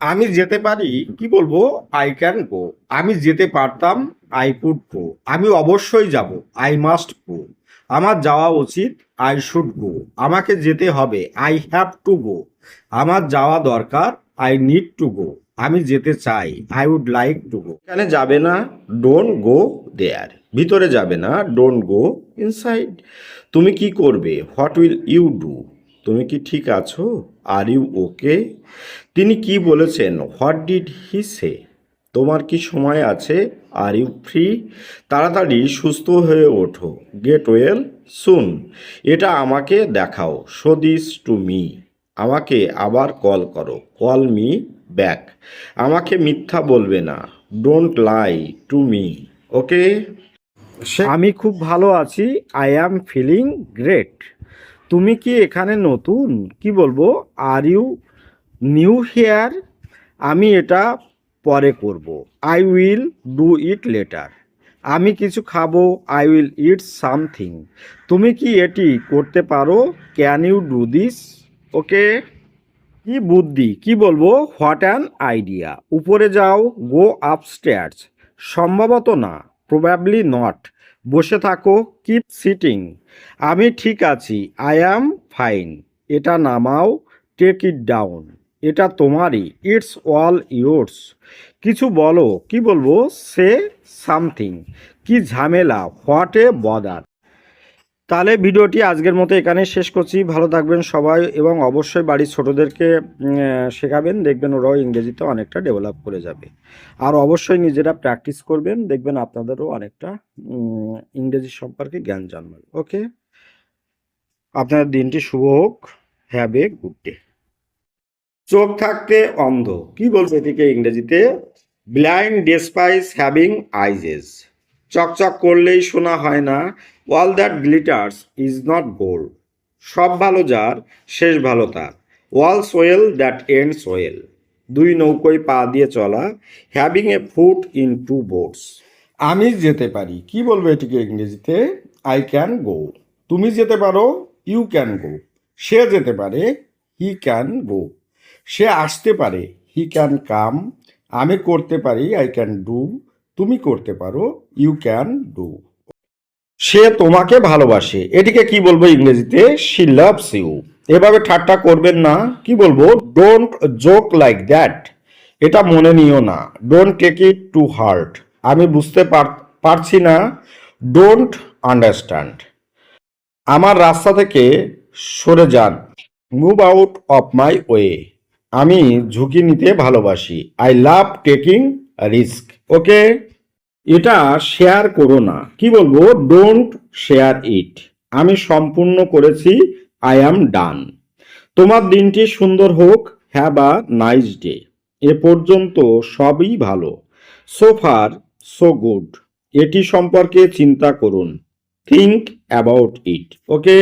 আমি যেতে পারি, কি বলব? আই ক্যান গো আমি যেতে পারতাম আই কুড গো আমি অবশ্যই যাব আই মাস্ট গো আমার যাওয়া উচিত আই শুড গো আমাকে যেতে হবে আই হ্যাভ টু গো আমার যাওয়া দরকার আই নিড টু গো আমি যেতে চাই I would like to go এখানে যাবে না ডোন্ট গো দেয়ার ভিতরে যাবে না ডোন্ট গো ইনসাইড তুমি কি করবে? হোয়াট উইল ইউ ডু তুমি কি ঠিক আছো? আর ইউ ওকে তিনি কি বলেছেন? হোয়াট ডিড হি সে তোমার কি সময় আছে? আর ইউ ফ্রি তাড়াতাড়ি সুস্থ হয়ে ওঠো। গেট ওয়েল সুন এটা আমাকে দেখাও। শো দিস টু মি আমাকে আবার কল করো। কল মি ব্যাক আমাকে মিথ্যা বলবে না। Don't lie to me okay আমি খুব ভালো আছি। আই অ্যাম ফিলিং গ্রেট তুমি কি এখানে নতুন? কি বলব? আর ইউ নিউ হেয়ার আমি এটা পরে করব। I will do it later আমি কিছু খাব। আই উইল ইট সামথিং তুমি কি এটি করতে পারো? Can you do this okay কি বুদ্ধি? কি বলব? হোয়াট অ্যান আইডিয়া উপরে যাও গো আপস্টেয়ার্স সম্ভবত না প্রবাবলি নট বসে থাকো কিপ সিটিং আমি ঠিক আছি আই অ্যাম ফাইন এটা নামাও টেক ইট ডাউন এটা তোমারই ইটস অল ইয়োর্স কিছু বলো, কি বলব? সে সামথিং কি ঝামেলা হোয়াট এ বদার তাহলে ভিডিওটি আজকের মতো এখানে শেষ করছি। ভালো থাকবেন সবাই এবং অবশ্যই বাড়ির ছোটোদেরকে শেখাবেন, দেখবেন ওরাও ইংরেজিতে অনেকটা ডেভেলপ করে যাবে। আর অবশ্যই নিজেরা প্র্যাকটিস করবেন, দেখবেন আপনাদেরও অনেকটা ইংরেজি সম্পর্কে জ্ঞান জন্মাবে। ওকে আপনার দিনটি শুভ হোক। হ্যাভ এ গুড ডে চোখ থাকতে অন্ধ। কি বলছে এটিকে ইংরেজিতে? ব্লাইন্ড ডেসপাইস হ্যাভিং আইজেস চকচক করলেই শোনা হয় না। All that glitters is not gold সব ভালো যার, শেষ ভালো তার। All's well that ends well দুই নৌকোয় পা দিয়ে চলা having a foot in two boats আমি যেতে পারি। কি বলব এটিকে ইংরেজিতে? আই ক্যান গো তুমি যেতে পারো ইউ ক্যান গো সে যেতে পারে হি ক্যান গো সে আসতে পারে হি ক্যান কাম আমি করতে পারি আই ক্যান ডু তুমি করতে পারো ইউ ক্যান ডু সে তোমাকে ভালোবাসে। এটিকে কি বলব ইংরেজিতে? শি লাভস ইউ এভাবে ঠাট্টা করবেন না। কি বলব? ডোন্ট জোক লাইক দ্যাট এটা মনে নিও না। Don't take it to heart আমি বুঝতে পার- পারছি না। ডোন্ট আন্ডারস্ট্যান্ড আমার রাস্তা থেকে সরে যান। Move out of my way আমি ঝুঁকি নিতে ভালোবাসি। I love taking risk okay এটা শেয়ার করো না। কি বলব? ডোন্ট শেয়ার ইট আমি সম্পূর্ণ করেছি আই অ্যাম ডান তোমার দিনটি সুন্দর হোক হ্যাভ আ নাইস ডে এ পর্যন্ত সবই ভালো। সো ফার সো গুড এটি সম্পর্কে চিন্তা করুন। Think about it okay